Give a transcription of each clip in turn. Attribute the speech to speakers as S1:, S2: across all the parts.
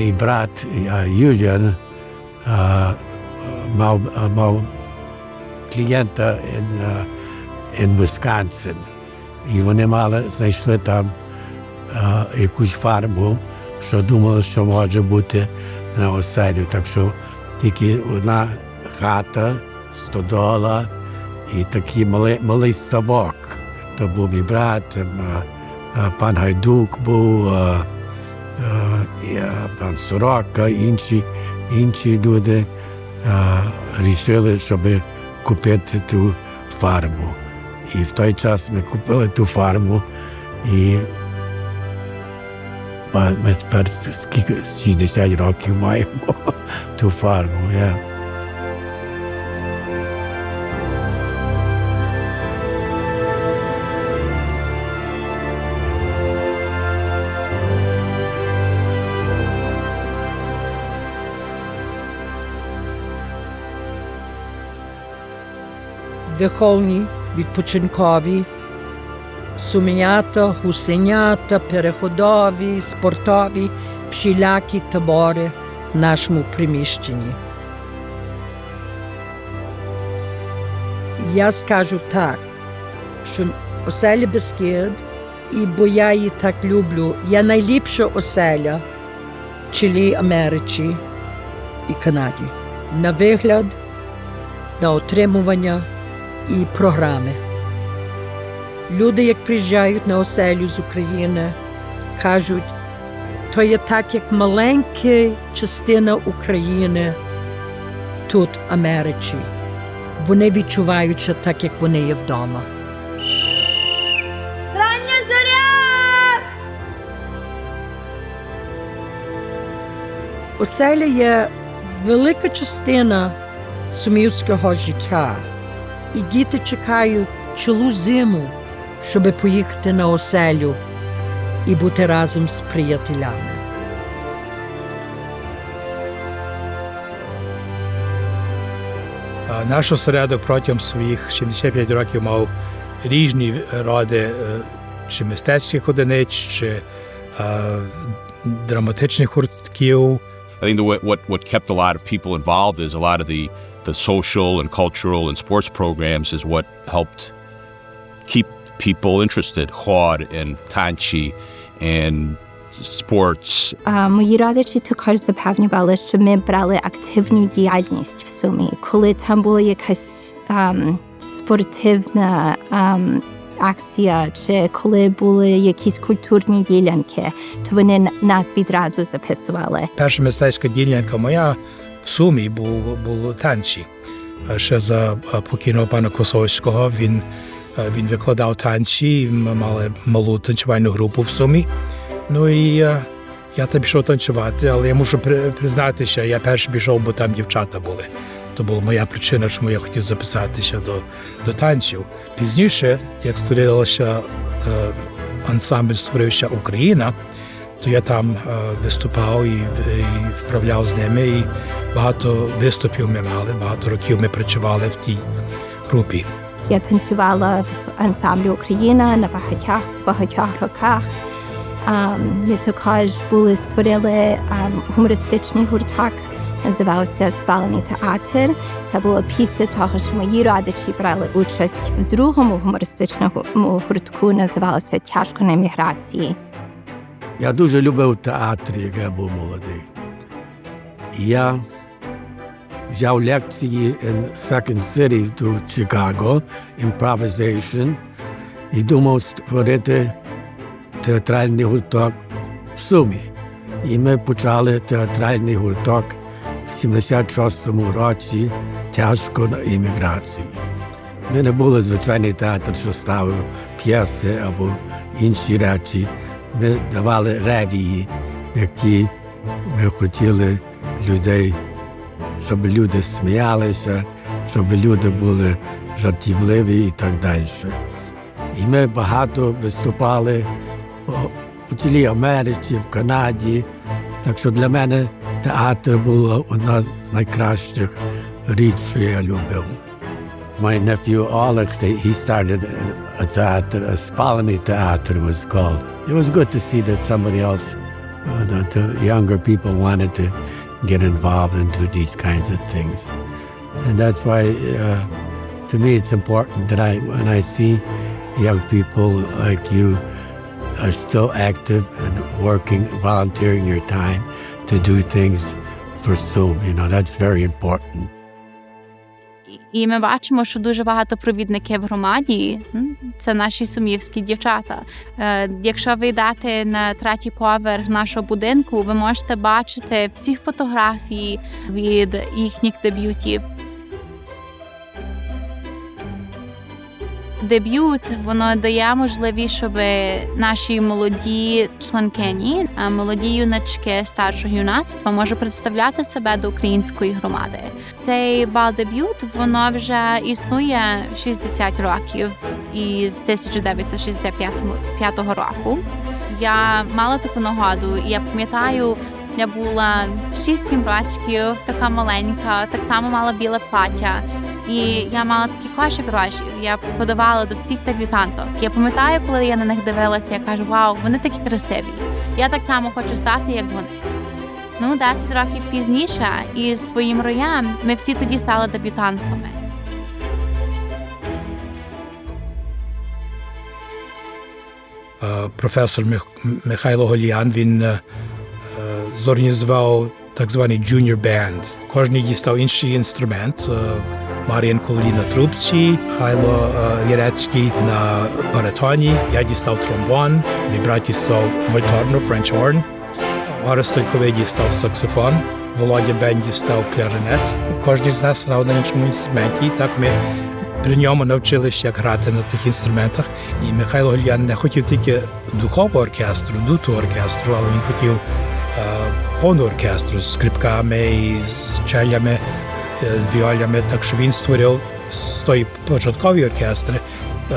S1: мій брат Юліан мав, мав клієнта in, in Wisconsin. І вони мали, знайшли там якусь фарму, що думали, що може бути на оселю. Так що тільки одна хата, стодола і такий малий, малий ставок. То був мій брат, пан Гайдук був, пан Сорока, інші, інші люди рішили, щоб купити ту фарму. І в той час ми купили ту фарму і ми тепер скільки 60 років маємо ту фарму. Yeah.
S2: Виховні, відпочинкові, суменята, гусенята, переходові, спортові, всілякі табори в нашому приміщенні. Я скажу так, що оселя Бескид, і бо я її так люблю, є найліпша оселя в Чилі, Америці і Канаді. На вигляд, на отримування і програми. Люди, як приїжджають на оселю з України, кажуть, то є так, як маленька частина України тут, в Америці. Вони відчувають, що так, як вони є вдома.
S3: Рання зоря!
S2: Оселя є велика частина сумівського життя, і діти чекають цілу зиму, щоб поїхати на оселю і бути разом з приятелями.
S4: А Наш осередок протягом своїх 75 років мав різні роди е, чи мистецьких одиниць, чи е, драматичних гуртків.
S5: I think the, what what kept a lot of people involved is a lot of the the social and cultural and sports programs is what helped keep people interested. Chod and tanchi and sports.
S6: А, Мої родичі також запевнювали, що ми брали активну діяльність в сумі. Коли там була якась ем, спортивна ем, акція, чи коли були якісь культурні ділянки, то вони н- нас відразу записували.
S4: Перша мистецька ділянка моя в сумі був, було танці. Е, Ще за е, покійного пана Косовського він, е, він викладав танці, ми мали малу танцювальну групу в сумі. Ну і я там пішов танцювати, але я мушу при- признатися, я перший пішов, бо там дівчата були. То була моя причина, чому я хотів записатися до, до танців. Пізніше, як створилося е, ансамбль створився Україна, то я там е, виступав і, вправляв з ними. І багато виступів ми мали, багато років ми працювали в тій групі.
S6: Я танцювала в ансамблі Україна на багатьох багатьох роках. Ем, Ми також були створили ем, гумористичний гурток, називався Спалений театр. Це було після того, що мої родичі брали участь в другому гумористичному гуртку, називався Тяжко на еміграції.
S1: Я дуже любив театр, як я був молодий. Я взяв лекції in Second City to Chicago, improvisation, і думав створити театральний гурток в Сумі. І ми почали театральний гурток в 76-му році тяжко на імміграції. Ми не були звичайний театр, що ставив п'єси або інші речі. Ми давали ревії, які ми хотіли людей, щоб люди сміялися, щоб люди були жартівливі і так далі. І ми багато виступали по, по цілій Америці, в Канаді. Так що для мене театр була одна з найкращих річ, що я любив. My nephew Oleg, he started a, theater, a Spalany theater was called. It was good to see that somebody else uh, the, the younger people wanted to get involved into these kinds of things. And that's why, uh, to me, it's important that I, when I see young people like you are still active and working, volunteering your time to do things for SUM, you know, that's very important.
S7: І ми бачимо, що дуже багато провідників громаді це наші сумівські дівчата. Е, Якщо ви йдете на третій поверх нашого будинку, ви можете бачити всі фотографії від їхніх дебютів. Дебют воно дає можливість, щоб наші молоді членкині, молоді юначки старшого юнацтва можуть представляти себе до української громади. Цей бал дебют воно вже існує 60 років із 1965 року. Я мала таку нагоду, і я пам'ятаю, я була 6-7 років, така маленька, так само мала біле плаття. І я мала такі кошик грошей. Я подавала до всіх дебютанток. Я пам'ятаю, коли я на них дивилася, я кажу, вау, вони такі красиві. Я так само хочу стати, як вони. Ну, 10 років пізніше, і своїм роям ми всі тоді стали дебютантками.
S4: Е, Професор Михайло Голіян він е, е, зорганізував так званий Junior Band. Кожен дістав інший інструмент. Маріан Кололі на трубці, Хайло Єрецький на баритоні, я дістав тромбон, мій брат дістав вольторну, Орес Тойковий дістав саксофон, Володя Бен дістав кларинет. Кожен з нас грав на іншому інструменті, і так ми при ньому навчилися, як грати на тих інструментах. І Михайло Гольян не хотів тільки духового оркестру, дуту оркестру, але він хотів повну оркестру з скрипками, і з челями, е, віолями. Так що він створив з тої початкової оркестри е,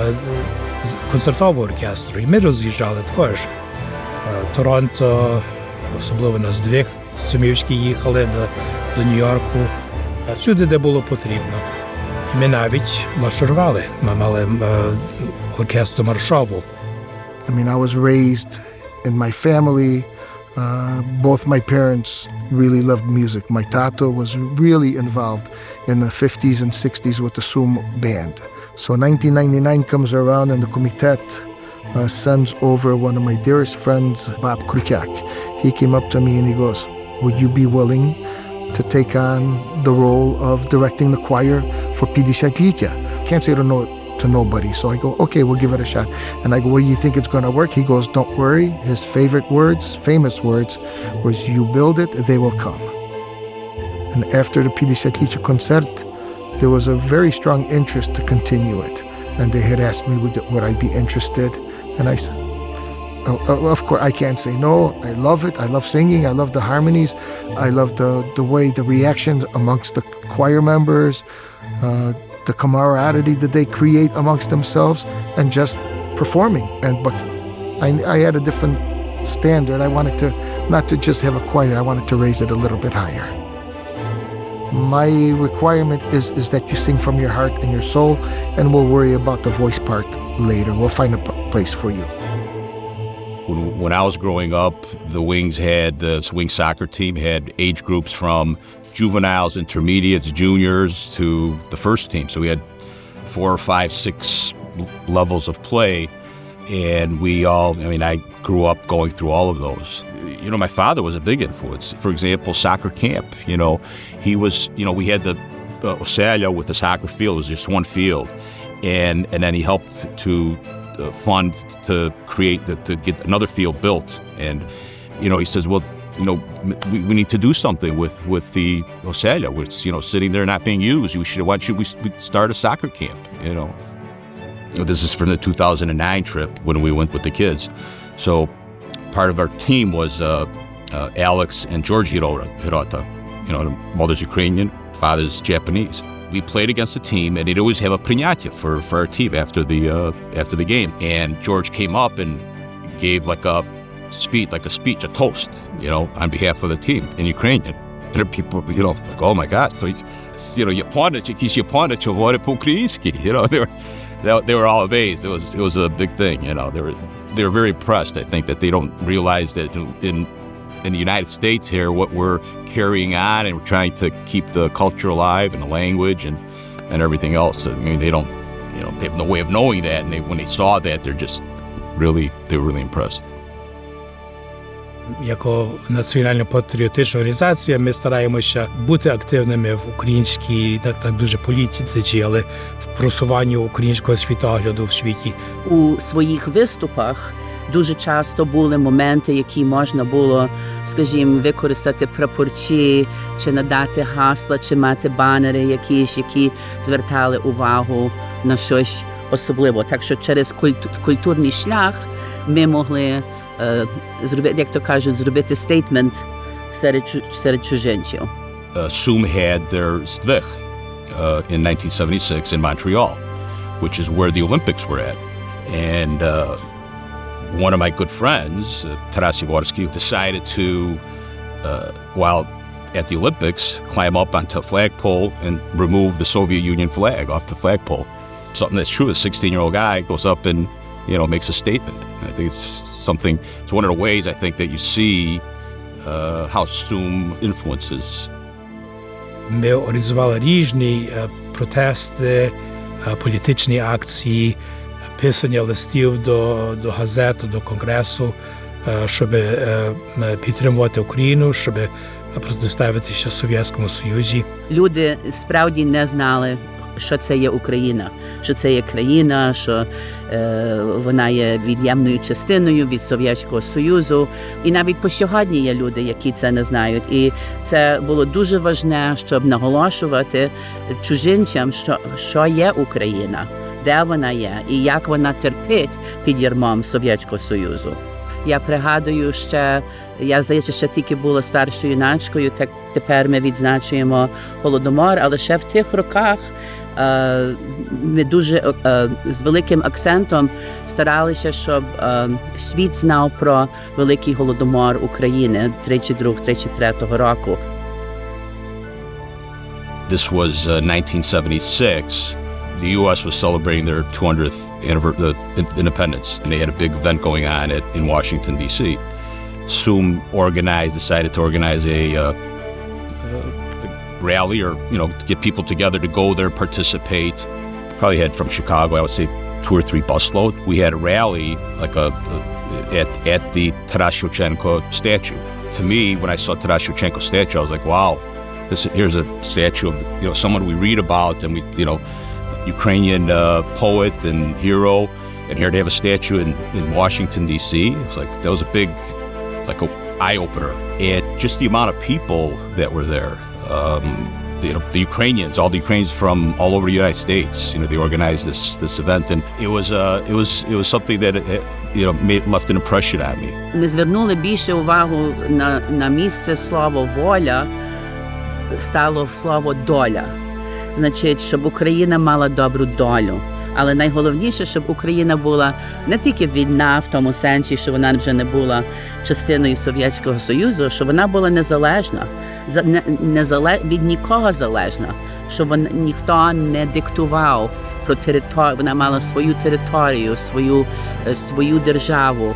S4: концертову оркестру. І ми роз'їжджали також. Е, Торонто, особливо на здвиг, Сумівські їхали до, до Нью-Йорку, всюди, де було потрібно. І ми навіть марширували. Ми мали оркестру маршову.
S8: I mean, I was raised in my family. Uh, both my parents really loved music. My tato was really involved in the 50s and 60s with the Sum band. So 1999 comes around and the Comitet uh, sends over one of my dearest friends, Bob Krukak. He came up to me and he goes, would you be willing to take on the role of directing the choir for Pidishatlitya? Can't say to no to nobody. So I go, okay, we'll give it a shot. And I go, well, you think it's going to work? He goes, don't worry. His favorite words, famous words, was you build it, they will come. And after the Pidishatlicha concert, there was a very strong interest to continue it. And they had asked me, would, would I be interested? And I said, Oh, oh, of course, I can't say no. I love it. I love singing. I love the harmonies. I love the, the way the reactions amongst the choir members, uh, the camaraderie that they create amongst themselves, and just performing. And but I, I had a different standard. I wanted to not to just have a choir. I wanted to raise it a little bit higher. My requirement is is that you sing from your heart and your soul, and we'll worry about the voice part later. We'll find a place for you.
S5: When, when I was growing up, the Wings had the Wings soccer team had age groups from juveniles, intermediates, juniors to the first team. So we had four or five, six levels of play, and we all. I mean, I grew up going through all of those. You know, my father was a big influence. For example, soccer camp. You know, he was. You know, we had the uh, with the soccer field. It was just one field, and and then he helped to uh, fund to create the, to get another field built. And you know, he says, well, you know, we, we need to do something with with the Osalia, which you know sitting there not being used. We should why should we start a soccer camp? You know. This is from the 2009 trip when we went with the kids. So part of our team was uh, uh, Alex and George Hirota, Hirota. You know, the mother's Ukrainian, father's Japanese. We played against the team, and they'd always have a prinyatya for, for our team after the uh, after the game. And George came up and gave like a speech, like a speech, a toast, you know, on behalf of the team in Ukrainian. And there people, you know, like, oh my God, so, you know, Японець, якийсь Японець говорить по-українськи, you know, they were, they, they were all amazed. It was, it was a big thing, you know, they were, they were very impressed, I think, that they don't realize that in in the United States here, what we're carrying on, and we're trying to keep the culture alive and the language and and everything else. I mean, they don't, you know, they have no way of knowing that, and they, when they saw that, they're just really, they were really impressed.
S4: Як національно-патріотична організація, ми стараємося бути активними в українській, не так дуже політиці, але в просуванні українського світогляду в світі.
S9: у своїх виступах дуже часто були моменти, які можна було, скажімо, використати прапорчі, чи надати гасла, чи мати банери якісь, які звертали увагу на щось особливе. Так що через культ- культурний шлях ми могли е, зробити, як то кажуть, зробити стейтмент серед, чу- серед чужинців.
S5: uh, Zoom had their Zdvig uh, in 1976 in Montreal, which is where the Olympics were at. And uh, one of my good friends, uh, Taras Jaworski, decided to, uh, while at the Olympics, climb up onto a flagpole and remove the Soviet Union flag off the flagpole. Something that's true. A 16-year-old guy goes up and, you know, makes a statement. I think it's something. It's one of the ways I think that you see uh, how Zoom influences
S4: Ми організували різні протести, політичні акції, писання листів до, до газет, до конгресу, щоб підтримувати Україну, щоб протиставитися Совєтському Союзі.
S9: люди справді не знали, що це є Україна, що це є країна, що е, вона є від'ємною частиною від Совєтського Союзу. І навіть по сьогодні є люди, які це не знають. І це було дуже важне, щоб наголошувати чужинцям, що, що є Україна, де вона є, і як вона терпить під ярмом Совєтського Союзу. Я пригадую ще, я здається, ще тільки була старшою юначкою, так тепер ми відзначуємо голодомор, але ще в тих роках ми дуже е, з великим акцентом старалися, щоб е, світ знав про великий голодомор України 32-33 року.
S5: This was uh, 1976. The U.S. was celebrating their 200th anniver- uh, in- independence, and they had a big event going on at, in Washington D.C. Zoom organized, decided to organize a, uh, a rally, or you know, get people together to go there, participate. Probably had from Chicago, I would say, two or three busload. We had a rally, like a, a at at the Taras Shevchenko statue. To me, when I saw Taras Shevchenko statue, I was like, wow, this, here's a statue of you know someone we read about and we you know Ukrainian uh, poet and hero, and here they have a statue in, in Washington D.C. It's like that was a big like a eye opener, and just the amount of people that were there. Um, the, you know, the Ukrainians, all the Ukrainians from all over the United States. You know, they organized this this event, and it was uh, it was it was something that uh, you know made left an impression on me.
S9: Ми звернули більше увагу на, на місце слово воля стало слово доля. Значить, щоб Україна мала добру долю. Але найголовніше, щоб Україна була не тільки війна в тому сенсі, що вона вже не була частиною Совєтського Союзу, щоб вона була незалежна, за- не, незале, від нікого залежна, щоб вона, ніхто не диктував про територію, вона мала свою територію, свою, е, свою державу.